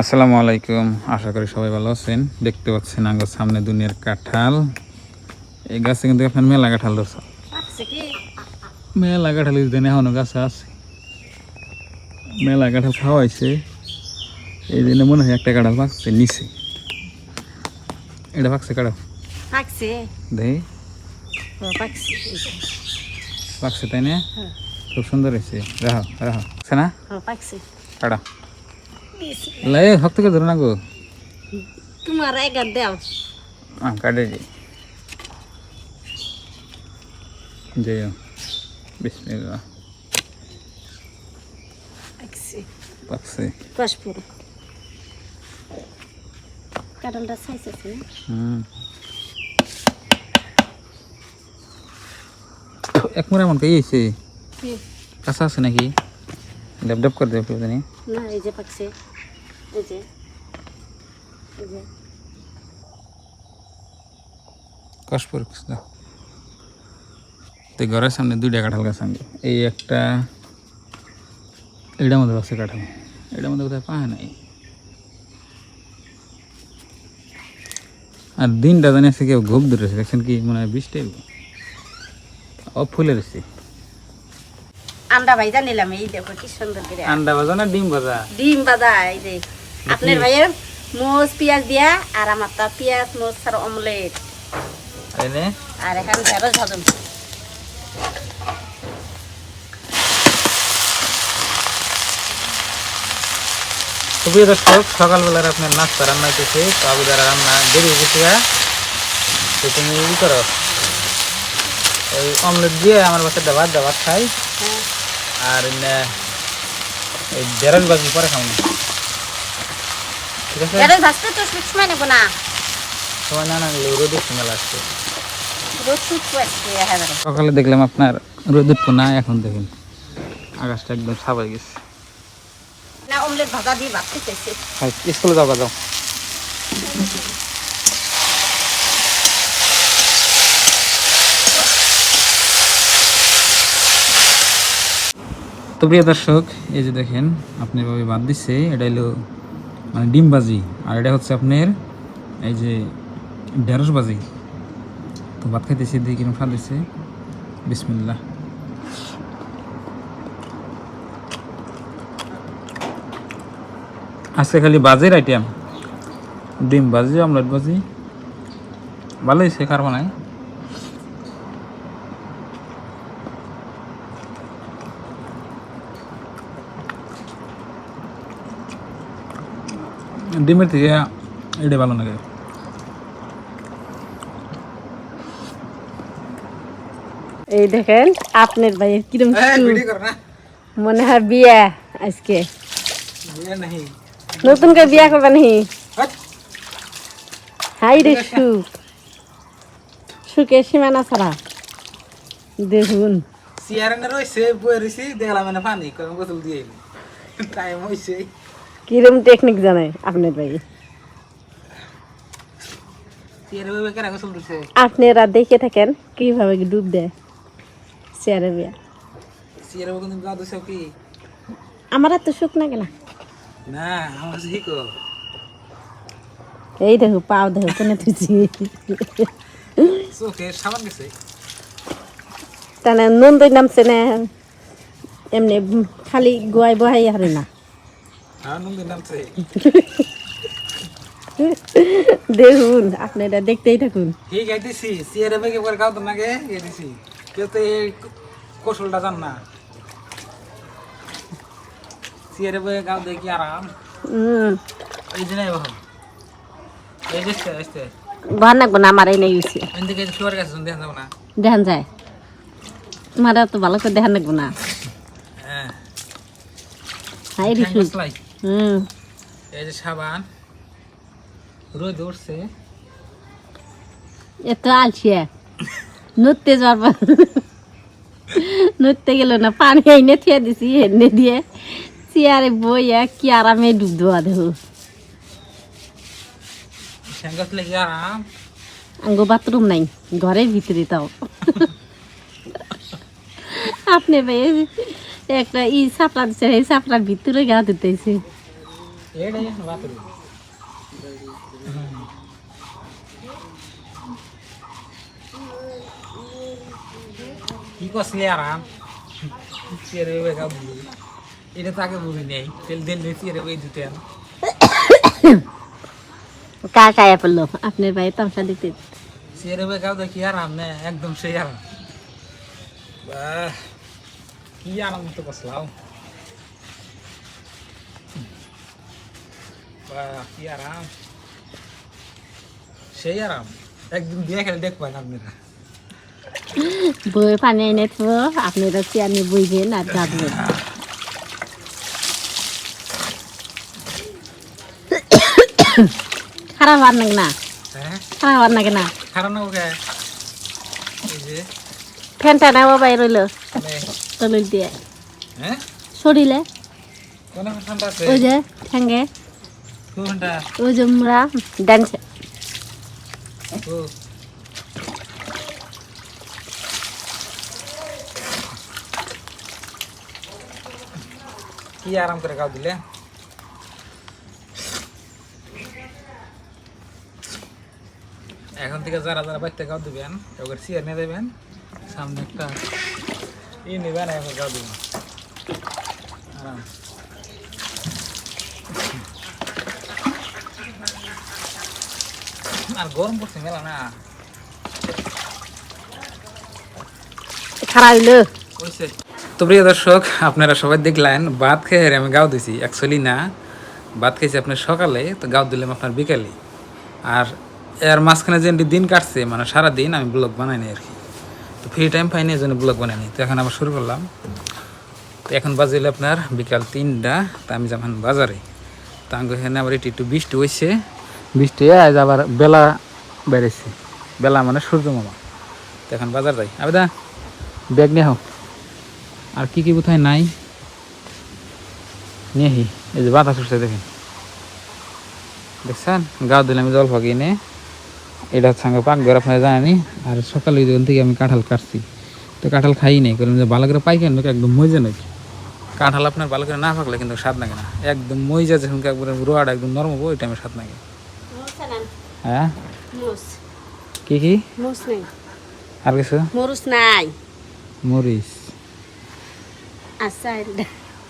আসসালামু আলাইকুম। আশা করি সবাই ভালো আছেন। দেখতে পাচ্ছেন আঙ্গর সামনে দুনিয়ার কাঁঠাল। এই গাছে কিন্তু এখন মেলা কাঁঠাল ধরছে। মেলা কাঁঠাল দিন এখনও গাছে আছে। মেলা কাঁঠাল খাওয়াইছে। এই দিনে মনে হয় একটা কাঁঠাল পাকছে নিচে। এটা পাকছে কাঁঠাল? পাকছে। তাই না? হ্যাঁ। খুব সুন্দর হয়েছে। রাহো রাহো না? পাকছে। কাটা। লাই শক্ত করে ধরো না গো তোমার এগার দাও। আম কাটে দি। জয় বিসমিল্লাহ। পাকছে। পাঁচপুর কাঁঠালটা সাইজ আছে হুম। এক মুড়া মন কে আছে কি? কাঁচা আছে নাকি? ডেপ ডেপ করে দেবে জানি না এই যে পাকছে। এই যে। এই যে। কষ পরে তো ঘরের সামনে দুইটা কাঁঠাল গাছ আনবে। এই একটা এটার মধ্যে আছে কাঁঠাল। এটার মধ্যে কোথায় পায় নাই। আর দিনটা জানি আছে কেউ ঘুপ ধরেছে দেখছেন কি মনে হয় বৃষ্টি। ও ফুলে রয়েছে। আন্ডা ভাইজা নিলাম এই দেখো কি সুন্দর করে। আন্ডা ভাজা না ডিম ভাজা? ডিম বাদা এই যে। আপনার ভাইয়ের মোজ পেঁয়াজ দিয়া আর আমার তা পেঁয়াজ মোজ আর অমলেট। আর এখানে ঢেঁড়স ভাজুন। খুবই দর্শক সকালবেলার আপনার নাস্তা রান্না হইতেছে তো আবু দ্বারা রান্না দেরি গেছে তো তুমি ই করো। ওই অমলেট দিয়ে আমার বাচ্চাটা ভাত দাও ভাত খাই। আর এই ঢেঁড়স বাজি পরে খাও না। ঠিক আছে? ঢেঁড়স ভাজতে তো সময় নেব না। সময় না রোদ রোদ শুকো আসছে একেবারে সকালে দেখলাম আপনার রোদ উঠবো না এখন দেখেন আকাশটা একদম সাবাই গেছে। না অমলেট ভাজা দিয়ে ভাত স্কুলে যাও যাও। তো প্রিয় দর্শক, এই যে দেখেন, আপনি এভাবে বাদ দিচ্ছে এটা হলো মানে ডিম বাজি আর এটা হচ্ছে আপনার, এই যে ঢেঁড়স বাজি তো ভাত খাইতেছি দিয়ে কীরকম স্বাদ দিচ্ছে বিসমিল্লাহ। আজকে খালি বাজের আইটেম ডিম বাজি অমলেট বাজি ভালো হয়েছে খারাপ নাই। ডিমের থেকে এটা ভালো লাগে। এই দেখেন আপনার ভাইয়ের কিরম মনে হয় বিয়া আজকে। নতুন করে বিয়া করবে নাকি? হাই রে সুখ। সুখের সীমানা ছাড়া। দেখুন। চেয়ারে রয়েছে বয়ে রয়েছি দেখলাম মানে পানি কম গোসল দিয়ে টাইম হয়েছে কিরম টেকনিক জানে আপনার ভাই? আপনারা দেখে থাকেন কীভাবে ডুব দেয় চেয়ারে বিয়া আমার এত সুখ না? গেলা এই দেখো পাও দেখো কোনে তুই তাহলে নন্দই নামছে না এমনি খালি গোয়াই বহাই হারে না। দেখুন আপনারা দেখতেই থাকুন। ঠিক গাইতেছি চেয়ারে বেগে পরে গাও তো নাগে গাইতেছি। কেউ তো এই কৌশলটা জান না। চেয়ারে বয়ে গাও দেখি আরাম। এই যে নাই এই যে আসতে নাকবো না আমার এই নেই গেছি। এদিকে শুয়ার কাছে শুনতে যাব না। দেখান যায়। তোমার তো ভালো করে দেখান না। হ্যাঁ। সুখ মশলাই হুম। এই যে সাবান রোদ উঠছে। এত আলছিয়া নড়তে যাওয়ার নড়তে গেল না পানি এনে থিয়ে দিছি এনে দিয়ে চেয়ারে বইয়া কি আরামে ডুব দেওয়া আরাম। আঙ্গো বাথরুম নাই ঘরের ভিতরে তাও। আপনি ভাই একটা ই সাপড়া দিচ্ছে এই সাপড়ার ভিতরে গা দিতেছে। এইটাই বাতরি কি করছিলি আরাম চেয়ারে বেগা বুঝি এটা তাকে বুঝি নেই তেল তেল দিয়ে চেয়ারে বেগে দিতে কা কায়া পড়ল আপনার ভাই তামসা দিতে চেয়ারে বেগাও দেখি আরাম না একদম সেই আরাম বাহ কি আরাম তো কসলাও বাহ কি আরাম? সেই আরাম। একদিন দিয়ে খেলে দেখবেন আপনারা। বই পানি এনে তো আপনারা চেয়ারে বইবেন আর গাঁদবেন। খারাপ আর নাকি না? হ্যাঁ? খারাপ আর নাকি না? খারাপ না ওকে? ফ্যানটা নেওয়া বাই রইল। নে, তলিল দিয়ে। হ্যাঁ? শরীরে আছে? ওই যে ঠ্যাঙ্গে কোন ঠান্ডা ওই যে আমরা ডান্সে ও কি আরাম করে খাও দিলে এখন থেকে যারা যারা বাড়িতে গাও দিবেন ওকে চেয়ার নিয়ে দেবেন সামনে একটা ই নেবেন এখন গাও দিবেন আরাম আর গরম পড়ছে মেলা না। তো প্রিয় দর্শক আপনারা সবাই দেখলেন ভাত খেয়ে আমি গাও দিছি। অ্যাকচুয়ালি না ভাত খেয়েছি আপনার সকালে তো গাও দিলাম আপনার বিকালে। আর এর মাঝখানে যে দিন কাটছে মানে সারা দিন আমি ব্লগ বানাইনি আর কি। তো ফ্রি টাইম পাইনি এই জন্য ব্লগ বানাইনি তো এখন আবার শুরু করলাম। তো এখন বাজিলে আপনার বিকাল তিনটা তা আমি যেমন বাজারে। তা আমি এখানে আবার একটু একটু বৃষ্টি হয়েছে বৃষ্টি আজ আবার বেলা বেড়েছে। বেলা মানে সূর্য মামা। এখন বাজার যাই। আবেদা, ব্যাগ নিয়ে হোক আর কি কি কোথায় নাই? নিয়েহি এই যে বাতাস উঠছে দেখেন। দেখছেন? গাও আমি জল ফাঁকি নে এটা সঙ্গে পাকঘর, আপনারা জানি আর সকালে যখন থেকে আমি কাঁঠাল কাটছি। তো কাঁঠাল খাই নাই, কারণ যে ভালো করে পাইকেন নাকি একদম মজে নাকি কাঁঠাল আপনার ভালো করে না পাকলে কিন্তু স্বাদ লাগে না। একদম মজা যখন একবারে রোয়াটা একদম নরম হব, ওই টাইমে স্বাদ লাগে। হ্যাঁ? কি কি? আর কিছু? মরুস নাই। মরিচ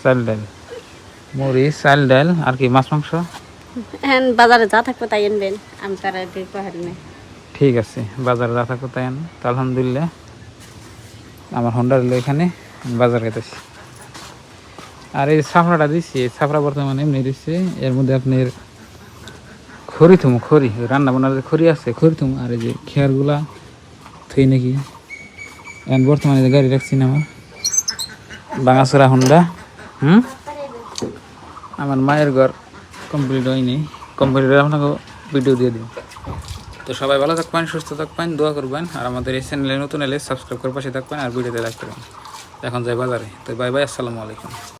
চাল ডাল। মরিচ চাল ডাল আর কি মাছ মাংস? হ্যাঁ বাজারে যা থাকবে তাই আনবেন। আমি তারা ঠিক আছে বাজারে রাখা কোথায় আন তো আলহামদুলিল্লাহ আমার হন্ডা হলো এখানে বাজার খেতেছি আর এই সাফরাটা দিচ্ছি এই সাফরা বর্তমানে এমনি দিচ্ছে এর মধ্যে আপনার খড়ি থুমু, খড়ি। রান্না বান্নার যে খড়ি আছে, খড়ি থুমু। আর এই যে খেয়ারগুলা থই নাকি? এখন বর্তমানে যে গাড়ি রাখছি না আমার। বাঙাচোরা হন্ডা। হুম? আমার মায়ের ঘর কমপ্লিট হয়নি। কমপ্লিট আপনাকে ভিডিও দিয়ে দিন তো সবাই ভালো থাকবেন, সুস্থ থাকবেন, দোয়া করবেন। আর আমাদের এই চ্যানেলে নতুন এলে সাবস্ক্রাইব করে পাশে থাকবেন আর ভিডিওতে লাইক করবেন। এখন যাই বাজারে। তো বাই বাই আসসালামু আলাইকুম।